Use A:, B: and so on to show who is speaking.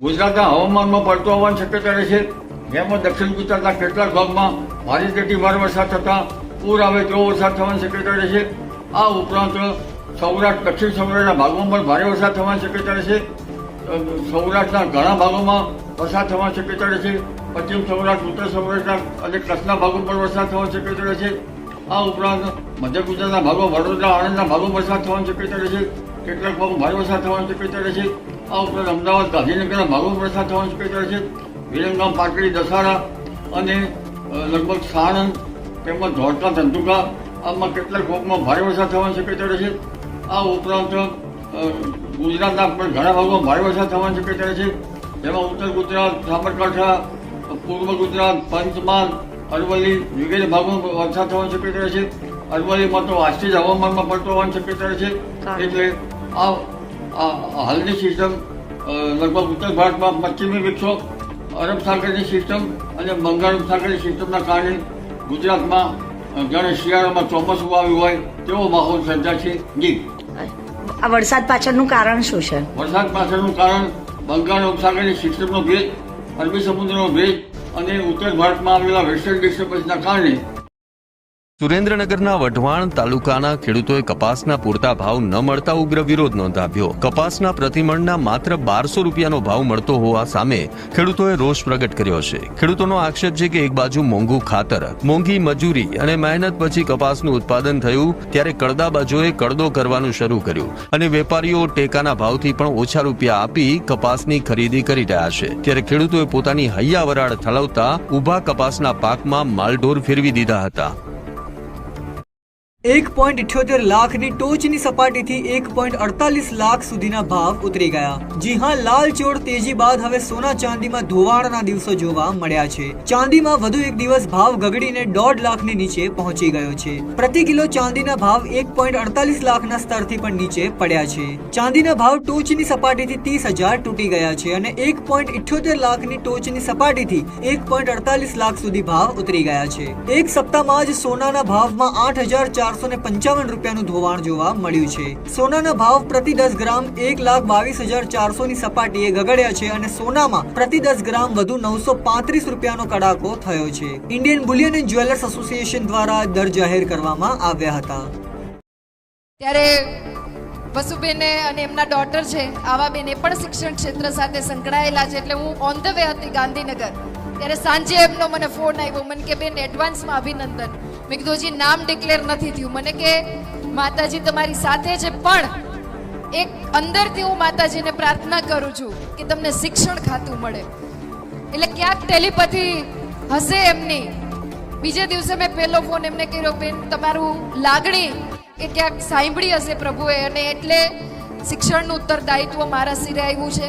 A: ગુજરાતના હવામાનમાં પડતો હોવાની શક્યતા રહેશે જેમાં દક્ષિણ ગુજરાતના કેટલાક ભાગમાં ભારેથી ભારે વરસાદ થતા પૂર આવે તેવો વરસાદ થવાની શક્યતા રહેશે આ ઉપરાંત સૌરાષ્ટ્ર, દક્ષિણ સૌરાષ્ટ્રના ભાગોમાં પણ ભારે વરસાદ થવાની શક્યતા રહેશે સૌરાષ્ટ્રના ઘણા ભાગોમાં વરસાદ થવાની શક્યતા રહેશે પશ્ચિમ સૌરાષ્ટ્ર, ઉત્તર સૌરાષ્ટ્રના અને કચ્છના ભાગો પર વરસાદ થવાની શક્યતા રહેશે આ ઉપરાંત મધ્ય ગુજરાતના ભાગો વડોદરા, આણંદના ભાગો વરસાદ થવાની શક્યતા રહેશે કેટલાક ભાગો ભારે વરસાદ થવાની શક્યતા રહેશે આ ઉપરાંત અમદાવાદ ગાંધીનગરના ભાગોમાં વરસાદ થવાની શક્યતા રહેશે વિરમગામ પાટડી દસાડા અને લગભગ સાણંદ તેમજ ધોળકા ધંધુકા આમાં કેટલાક ભાગમાં ભારે વરસાદ થવાની શક્યતા રહેશે આ ઉપરાંત ગુજરાતના પણ ઘણા ભાગોમાં ભારે વરસાદ થવાની શક્યતા રહેશે જેમાં ઉત્તર ગુજરાત સાબરકાંઠા પૂર્વ ગુજરાત પંચમહાલ અરવલ્લી વગેરે ભાગોમાં વરસાદ થવાની શક્યતા રહેશે અરવલ્લીમાં તો આશ્ચર્ય હવામાનમાં પડતો હોવાની શક્યતા રહેશે એટલે આ આ હાલની સિસ્ટમ લગભગ ઉત્તર ભારતમાં પશ્ચિમી વિક્ષોભ અરબ સાગરની સિસ્ટમ અને બંગાળ સાગરની સિસ્ટમના કારણે ગુજરાતમાં જાણે શિયાળામાં ચોમાસું આવ્યું હોય તેવો માહોલ સર્જાય છે. જી.
B: આ વરસાદ પાછળનું કારણ શું છે?
A: વરસાદ પાછળનું કારણ બંગાળ ઉપસાગરની સિસ્ટમનો ભેજ અરબી સમુદ્રનો ભેજ અને ઉત્તર ભારતમાં આવેલા વેસ્ટર્ન ડિસ્ટર્બન્સના કારણે
C: સુરેન્દ્રનગરના વઢવાણ તાલુકાના ખેડૂતોએ કપાસના પૂરતા ભાવ ન મળતા ઉગ્ર વિરોધ નોંધાવ્યો. કપાસના પ્રતિમણના માત્ર બારસો રૂપિયાનો ભાવ મળતો હોવા સામે ખેડૂતોએ રોષ પ્રગટ કર્યો છે. ખેડૂતોનો આક્ષેપ છે કે એક બાજુ મોંઘું ખાતર, મોંઘી મજૂરી અને મહેનત પછી કપાસનું ઉત્પાદન થયું ત્યારે કડદાબાજોએ કડદો કરવાનું શરૂ કર્યું અને વેપારીઓ ટેકાના ભાવથી પણ ઓછા રૂપિયા આપી કપાસની ખરીદી કરી રહ્યા છે. ત્યારે ખેડૂતોએ પોતાની હૈયા વરાળ ઠલવતા ઊભા કપાસના પાકમાં માલઢોર ફેરવી દીધા હતા.
D: એક પોઈન્ટ ઇઠ્યોતેર લાખની ટોચની સપાટીથી એક પોઈન્ટ અડતાલીસ લાખ સુધીના ભાવ ઉતરી ગયા. જી હા, લાલ ચોર તેજી બાદ હવે સોના ચાંદીમાં ધોવાણના દિવસો જોવા મળ્યા છે. ચાંદીમાં વધુ એક દિવસ ભાવ ગગડીને દોઢ લાખની નીચે પહોંચી ગયો છે. પ્રતિ કિલો ચાંદીના ભાવ એક પોઈન્ટ અડતાલીસ લાખના સ્તરથી પણ નીચે પડ્યા છે. ચાંદીના ભાવ ટોચની સપાટીથી ત્રીસ હજાર તૂટી ગયા છે અને એક પોઈન્ટ ઇઠ્યોતેર લાખની ટોચની સપાટીથી એક પોઈન્ટ અડતાલીસ લાખ સુધી ભાવ ઉતરી ગયા છે. એક સપ્તાહમાં જ સોનાના ભાવમાં આઠ હજાર ચારસો ને પંચાવન રૂપિયાનું ધોવાણ જોવા મળ્યું છે. સોનાના ભાવ પ્રતિ દસ ગ્રામ એક લાખ બાવીસ હજાર ચારસો ની સપાટીએ ગગડ્યા છે અને સોનામાં પ્રતિ દસ ગ્રામ વધુ નવસો પાંત્રીસ રૂપિયાનો કડાકો થયો છે. Indian bullion and jewellers association દ્વારા દર જાહેર કરવામાં આવ્યા હતા.
E: ત્યારે વસુબેને અને એમના ડોટર છે, આવા બેન પણ શિક્ષણ ક્ષેત્ર સાથે સંકળાયેલા છે. એટલે હું ઓન ધ વે હતી ગાંધીનગર. ત્યારે સાંજે એમનો મને ફોન આવ્યો. મને કે, બેન એડવાન્સમાં અભિનંદન. મેં કીધું હજી નામ ડિક્લેર નથી થયું. મને કે માતાજી તમારી સાથે છે, પણ એક અંદરથી હું માતાજીને પ્રાર્થના કરું છું કે તમને શિક્ષણ ખાતું મળે. એટલે ક્યાંક ટેલિપથી હશે એમની. બીજે દિવસે મેં પહેલો ફોન એમને કર્યો, બેન, તમારું લાગણી એ ક્યાંક સાંભળી હશે પ્રભુએ અને એટલે શિક્ષણનું ઉત્તરદાયિત્વ મારા સિરે આવ્યું છે.